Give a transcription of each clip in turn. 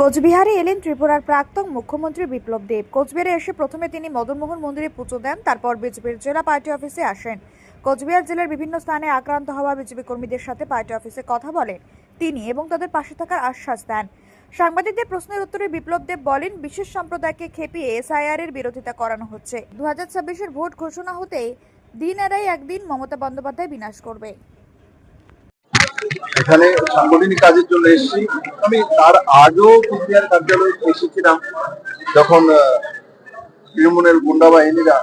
কোচবিহারে এলেন ত্রিপুরার প্রাক্তন মুখ্যমন্ত্রী বিপ্লব দেব। কোচবিহারে এসে প্রথমে তিনি মদনমোহন মন্দিরে পুজো দেন, তারপর বিজেপির জেলা পার্টি অফিসে আসেন। কোচবিহার জেলার বিভিন্ন স্থানে আক্রান্ত হওয়া বিজেপি কর্মীদের সাথে পার্টি অফিসে কথা বলেন তিনি এবং তাদের পাশে থাকার আশ্বাস দেন। সাংবাদিকদের প্রশ্নের উত্তরে বিপ্লব দেব বলেন, বিশেষ সম্প্রদায়কে খেপিয়ে এসআইআর এর বিরোধিতা করানো হচ্ছে। দু হাজার ভোট ঘোষণা হতেই দিন এরাই একদিন মমতা বন্দ্যোপাধ্যায় বিনাশ করবে। এখানে সাংগঠনিক কাজের জন্য এসেছি। আমি তার আগেও কুচবিহার কার্যালয়ে এসেছিলাম, যখন তৃণমূলের গুন্ডা বাহিনীরা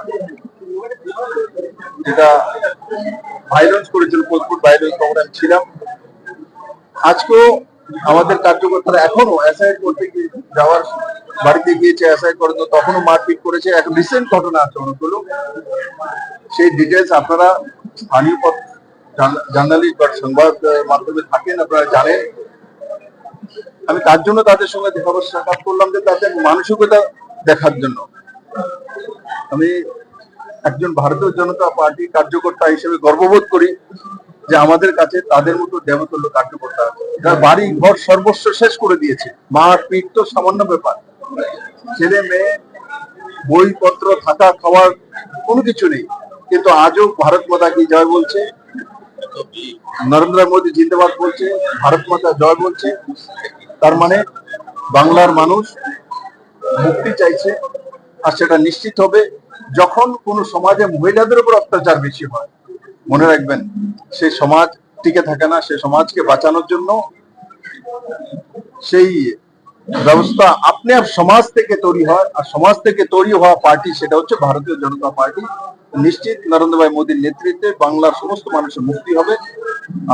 যেটা ভাইলেন্স করেছিল পোস্টপুট ভাইলেন্স তখন আমি ছিলাম। আজকেও আমাদের কার্যকর্তারা এখনও অ্যাসাইড করতে গিয়ে যাওয়ার বাড়িতে গিয়েছে অ্যাসাইড করে তো তখনও মারপিট করেছে। এক রিসেন্ট ঘটনা আছে অনেকগুলো সেই ডিটেলস আপনারা স্থানীয় জার্নালিস্ট বা সংবাদ মাধ্যমে থাকেন, আপনারা জানেন। আমি তার জন্য তাদের সঙ্গে দেখাবার সাক্ষাৎ করলাম যে তাদের মানসিকতা দেখার জন্য। আমি একজন ভারতীয় জনতা পার্টি কার্যকর্তা হিসেবে গর্ববোধ করি যে আমাদের কাছে তাদের মতো দেবতুল্য কার্যকর্তা যার বাড়ি ঘর সর্বস্ব শেষ করে দিয়েছে। মার পিঠ তো সামান্য ব্যাপার। ছেলে, মেয়ে, বইপত্র থাকা খাওয়ার কোনো কিছু নেই। কিন্তু আজও ভারত মাতা কি জয় বলছে? নরেন্দ্র মোদী জিন্দাবাদ বলছে, ভারত মাতা জয় বলছে। তার মানে বাংলার মানুষ মুক্তি চাইছে আর সেটা নিশ্চিত হবে যখন কোনো সমাজে মহিলাদের উপর অত্যাচার বেশি হয়। মনে রাখবেন সেই সমাজ টিকে থাকে না সেই সমাজকে বাঁচানোর জন্য সেই ব্যবস্থা আপনি আর সমাজ থেকে তৈরি হয় আর সমাজ থেকে তৈরি হওয়া পার্টি, সেটা হচ্ছে ভারতীয় জনতা পার্টি। নিশ্চিত নরেন্দ্র ভাই মোদীর নেতৃত্বে বাংলার সমস্ত মানুষের মুক্তি হবে।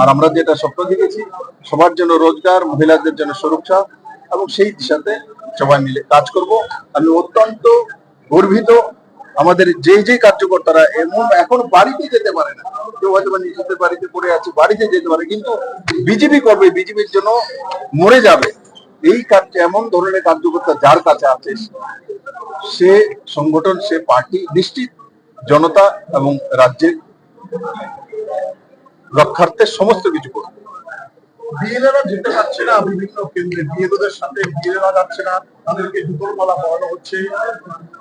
আর আমরা যেটা স্বপ্ন দেখেছি, সবার জন্য রোজগার, মহিলাদের জন্য সুরক্ষা এবং সেই দিশাতে সবাই মিলে কাজ করব। আমি অত্যন্ত গর্বিত আমাদের যে যে কার্যকর্তারা এমন এখন বাড়িতে যেতে পারে না, কেউ হয়তো নিজেদের বাড়িতে পড়ে আছে, বাড়িতে যেতে পারে, কিন্তু বিজেপি করবে, বিজেপির জন্য মরে যাবে। এই কাজ, এমন ধরনের কার্যকর্তা যার কাছে আছে, সে সংগঠন, সে পার্টি নিশ্চিত জনতা এবং রাজ্যের রক্ষার্থে সমস্ত কিছু করবে বিএলএরা যেতে পারছে না বিভিন্ন কেন্দ্রে। বিএলওদের সাথে বিএলএরা যাচ্ছে না। তাদেরকে জুতোর মালা পরানো হচ্ছে।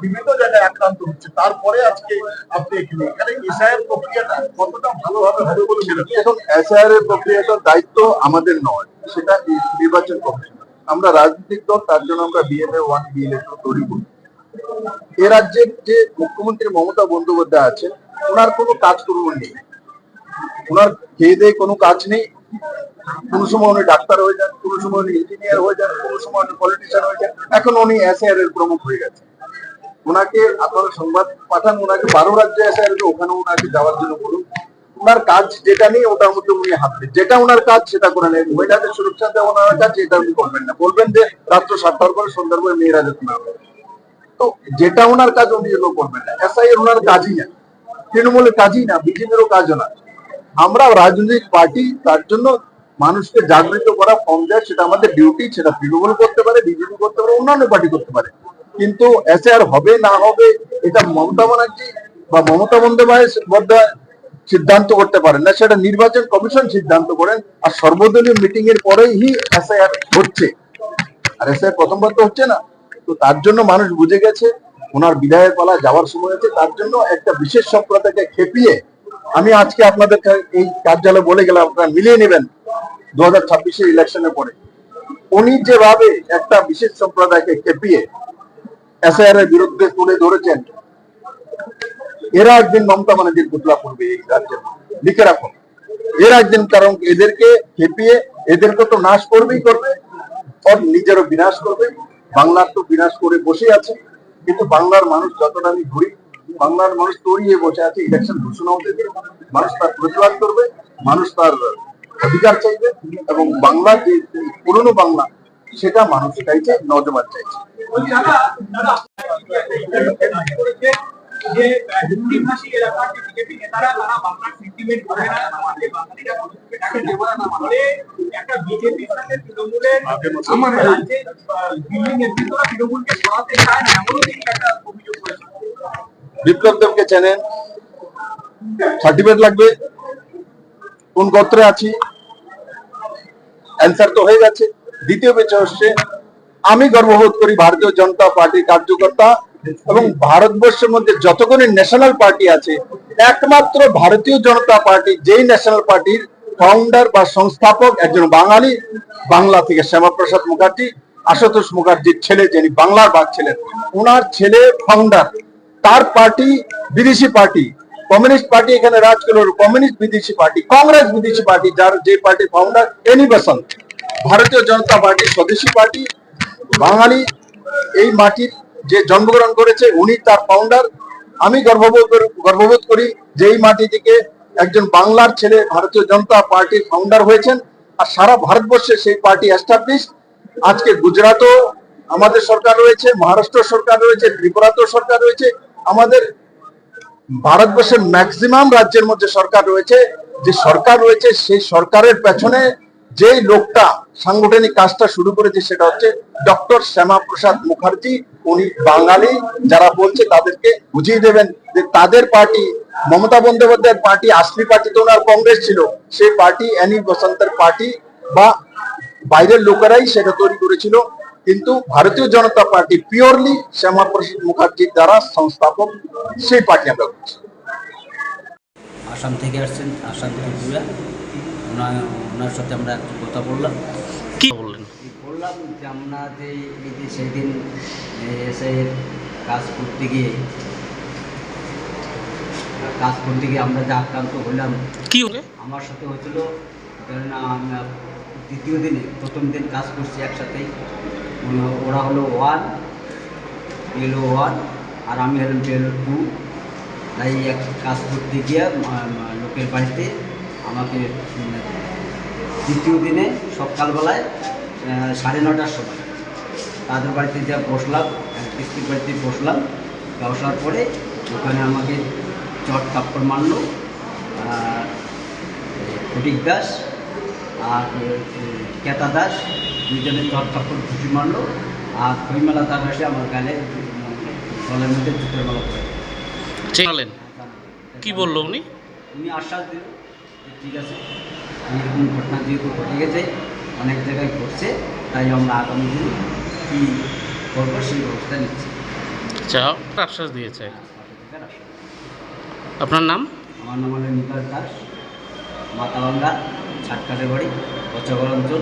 বিভিন্ন জায়গায় আক্রান্ত হচ্ছে। তারপরে আজকে আপনি এখানে এখানে এসআইয়ের প্রক্রিয়াটা কতটা ভালোভাবে হবে বলে মনে এখন এসআইআর এর প্রক্রিয়াটার দায়িত্ব আমাদের নয়। সেটা নির্বাচন কমিশন। আমরা রাজনৈতিক দল তার জন্য আমরা বিএলএ ওয়ান বিএলএ টু তৈরি করি। এ রাজ্যের যে মুখ্যমন্ত্রী মমতা বন্দ্যোপাধ্যায় আছেন, ওনার কোনো কাজকর্ম নেই। ওনার খেয়ে দেয়ে কোনো কাজ নেই। কোনো সময় উনি ডাক্তার হয়ে যান, কোনো সময় উনি ইঞ্জিনিয়ার হয়ে যান, কোনো সময় উনি পলিটিশিয়ান হয়ে যান। এখন উনি এসআইআর এর প্রমুখ হয়ে গেছে ওনাকে আপনারা সংবাদ পাঠান, ওনাকে বারো রাজ্যে এসআইআর ওখানে ওনাকে যাওয়ার জন্য বলুন। ওনার কাজ যেটা নেই ওটার মধ্যে উনি হাত দেন। যেটা ওনার কাজ, সেটা করে নেন। মহিলাদের সুরক্ষা দেওয়া ওনার কাজ, এটা উনি করবেন না। বলবেন যে, রাত্র সাতটার পরে সন্ধ্যার পরে মেয়েরা যেতে না। যেটা ওনার কাজ উনি এগুলো করবেন না। এসআইআর ওনার কাজই না। তৃণমূলের কাজই না, বিজেপিরও কাজও না। আমরা রাজনৈতিক পার্টি, তার জন্য মানুষকে জাগৃত করা, ফর্ম দেয় সেটা আমাদের ডিউটি সেটা তৃণমূল করতে পারে, বিজেপি করতে পারে, অন্যান্য পার্টি করতে পারে। কিন্তু এসআইআর হবে না হবে, এটা মমতা ব্যানার্জি বা মমতা বন্দ্যোপাধ্যায় সিদ্ধান্ত করতে পারেন না। সেটা নির্বাচন কমিশন সিদ্ধান্ত করেন, আর সর্বদলীয় মিটিং এর পরেই এসআইআর হচ্ছে। আর এসআইআর প্রথমবার তো হচ্ছে না। তো তার জন্য মানুষ বুঝে গেছে, ওনার বিদায়ের পালা যাওয়ার সময় হচ্ছে তার জন্য একটা বিশেষ সম্প্রদায়কে খেপিয়ে আমি আজকে আপনাদের এই কার্যালয়ে বলে গেলাম, আপনারা মিলিয়ে নেবেন দু হাজার ছাব্বিশের ইলেকশনের পরে। উনি যেভাবে একটা বিশেষ সম্প্রদায়কে খেপিয়ে এসআইআর এর বিরুদ্ধে তুলে ধরেছেন, এরা একদিন মমতা ব্যানার্জির পুতলা করবে এই রাজ্যে। লিখে রাখুন, এরা একদিন কারণ এদেরকে খেপিয়ে, এদেরকে তো নাশ করবেই করবে নিজেরও বিনাশ করবে। বাংলার তো বিনাশ করে বসে আছে, কিন্তু বাংলার মানুষ যতটা আমি ঘুরি বাংলার মানুষ তৈরিয়ে বসে আছে ইলেকশন ঘোষণা হতে দিয়ে মানুষ তার প্রতিবাদ করবে, মানুষ তার অধিকার চাইবে, এবং বাংলা যে পুরনো বাংলা, সেটা মানুষ চাইছে নজমান চাইছে। যে হিন্দি ভাষী এলাকার যে বিজেপি নেতারা তারা বাংলার সেন্টিমেন্ট করে না আমাদের বাঙালিরা ডাকে দেবো না ফলে একটা বিজেপির সাথে তৃণমূলের আমার রাজ্যে দিল্লি নেতৃত্বরা তৃণমূলকে সরাতে চায় না এমনও তিনি একটা অভিযোগ করেছেন বিপ্লব দেবকে চেনেন? সার্টিফিকেট লাগবে? কোন গোত্রে আছি? অ্যান্সার তো হয়ে গেছে। দ্বিতীয় বেঁচে হচ্ছে আমি গর্ববোধ করি ভারতীয় জনতা পার্টির কার্যকর্তা এবং ভারতবর্ষের মধ্যে যতগুলি ন্যাশনাল পার্টি আছে, একমাত্র ভারতীয় জনতা পার্টি যেই ন্যাশনাল পার্টির ফাউন্ডার বা সংস্থাপক একজন বাঙালি, বাংলা থেকে শ্যামাপ্রসাদ মুখার্জি, আশুতোষ মুখার্জির ছেলে যিনি বাংলার বাদ ছিলেন ওনার ছেলে ফাউন্ডার তার পার্টি বিদেশি পার্টি কমিউনিস্ট পার্টি এখানে রাজ করল কমিউনিস্ট বিদেশি পার্টি কংগ্রেস বিদেশি পার্টি যার যে পার্টি ফাউন্ডার এনি ভারতীয় জনতা পার্টি, স্বদেশী পার্টি, বাঙালি, এই মাটির যে জন্মগ্রহণ করেছে, উনি তার ফাউন্ডার আমি গর্ববোধ গর্ববোধ করি যে এই মাটি থেকে একজন বাংলার ছেলে ভারতীয় জনতা পার্টির ফাউন্ডার হয়েছেন আর সারা ভারতবর্ষে সেই পার্টি এস্টাবলিশ আজকে গুজরাটও আমাদের সরকার রয়েছে, মহারাষ্ট্র সরকার রয়েছে, ত্রিপুরাতেও সরকার রয়েছে। আমাদের ভারতবর্ষের ম্যাক্সিমাম রাজ্যের মধ্যে সরকার রয়েছে। যে সরকার রয়েছে, সেই সরকারের পেছনে যে লোকটা সাংগঠনিক কাজটা শুরু করেছে সেটা হচ্ছে ডক্টর শ্যামা প্রসাদ মুখার্জি। উনি বাঙালি, যারা বলছে তাদেরকে বুঝিয়ে দেবেন যে তাদের পার্টি, মমতা বন্দ্যোপাধ্যায়ের পার্টি আসলি পার্টি তো ওনার কংগ্রেস ছিল, সেই পার্টি অ্যানি বসন্তের পার্টি বা বাইরের লোকেরাই সেটা তৈরি করেছিল। কিন্তু ভারতীয় জনতা পার্টি পিওরলি শ্যামা প্রসাদ মুখার্জির দ্বারা সংস্থাপক সেই পার্টি আমরা করছি। আসাম থেকে আসছেন আসাম ত্রিপুরা ওনার ওনার সাথে আমরা একটু কথা বললাম। কি বললেন? বললাম যে আমরা যে এই যে সেদিন এসে কাজ করতে গিয়ে কাজ করতে গিয়ে আমরা যে আক্রান্ত হলাম কি হলে? আমার সাথে হয়েছিল কেননা আমরা দ্বিতীয় দিনে প্রথম দিন কাজ করছি একসাথেই। ওরা হলো ওয়ান এলো ওয়ান আর আমি হলাম পেল টু তাই এক কাজ করতে গিয়ে লোকের বাড়িতে আমাকে দ্বিতীয় দিনে সকালবেলায় সাড়ে নটার সময় তাদের বাড়িতে যা বসলাম ব্যক্তির বাড়িতে বসলাম বসার পরে ওখানে আমাকে চট কাপড় মারলো ফটিক দাস আর কেতা দাস দুজনে চট কাপড় ঘুষি মারলো আর খইমেলা দাস এসে আমার গালে জলের মধ্যে জুতোর মালা করে চেনালেন কি বলল উনি? উনি আশ্বাস দিল ঠিক আছে। এরকম ঘটনা যেহেতু ঘটে গেছে অনেক জায়গায় ঘটছে তাই আমরা আগামী দিন কী করব সেই ব্যবস্থা নিচ্ছি। আচ্ছা আশ্বাস দিয়েছে। আপনার নাম? আমার নাম হলো নিকাশ দাস মাতাবাঙ্গা ছাটকাটে বাড়ি পচাগর অঞ্চল।